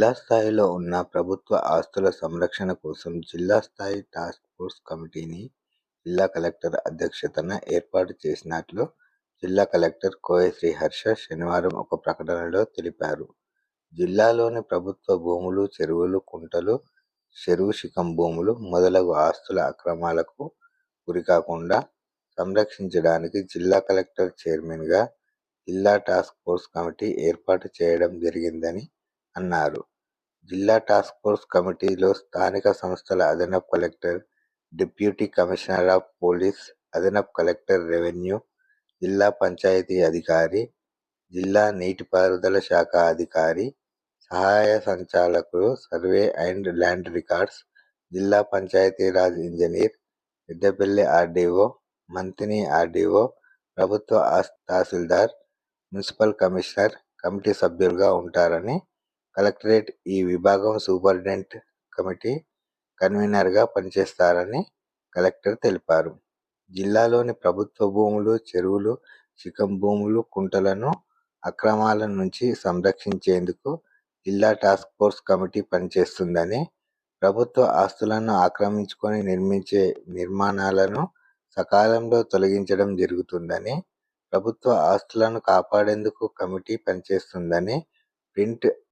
జిల్లా స్థాయిలో ఉన్న ప్రభుత్వ ఆస్తుల సంరక్షణ కోసం జిల్లా స్థాయి టాస్క్ ఫోర్స్ కమిటీని జిల్లా కలెక్టర్ అధ్యక్షతన ఏర్పాటు చేసినట్లు జిల్లా కలెక్టర్ కోయ శ్రీహర్ష శనివారం ఒక ప్రకటనలో తెలిపారు. జిల్లాలోని ప్రభుత్వ భూములు, చెరువులు, కుంటలు, చెరువు శిఖం భూములు మొదలగు ఆస్తుల అక్రమాలకు గురికాకుండా సంరక్షించడానికి జిల్లా కలెక్టర్ చైర్మన్గా జిల్లా టాస్క్ ఫోర్స్ కమిటీ ఏర్పాటు చేయడం జరిగిందని అన్నారు. జిల్లా టాస్క్ ఫోర్స్ కమిటీలో స్థానిక సంస్థల అదనపు collector, deputy commissioner of police, అదనపు కలెక్టర్ రెవెన్యూ, జిల్లా పంచాయతీ అధికారి, జిల్లా నీటిపారుదల శాఖ అధికారి, సహాయ సంచాలకులు సర్వే అండ్ ల్యాండ్ రికార్డ్స్, జిల్లా Panchayat Raj engineer, Peddapalli RDO, Manthani RDO, ప్రభుత్వ తహసీల్దార్, మున్సిపల్ కమిషనర్ కమిటీ సభ్యులుగా ఉంటారని, కలెక్టరేట్ ఈ విభాగం సూపరింటెండెంట్ కమిటీ కన్వీనర్గా పనిచేస్తారని కలెక్టర్ తెలిపారు. జిల్లాలోని ప్రభుత్వ భూములు, చెరువులు, చికం భూములు, కుంటలను అక్రమాల నుంచి సంరక్షించేందుకు జిల్లా టాస్క్ ఫోర్స్ కమిటీ పనిచేస్తుందని, ప్రభుత్వ ఆస్తులను ఆక్రమించుకొని నిర్మించే నిర్మాణాలను సకాలంలో తొలగించడం జరుగుతుందని, ప్రభుత్వ ఆస్తులను కాపాడేందుకు కమిటీ పనిచేస్తుందని ప్రింట్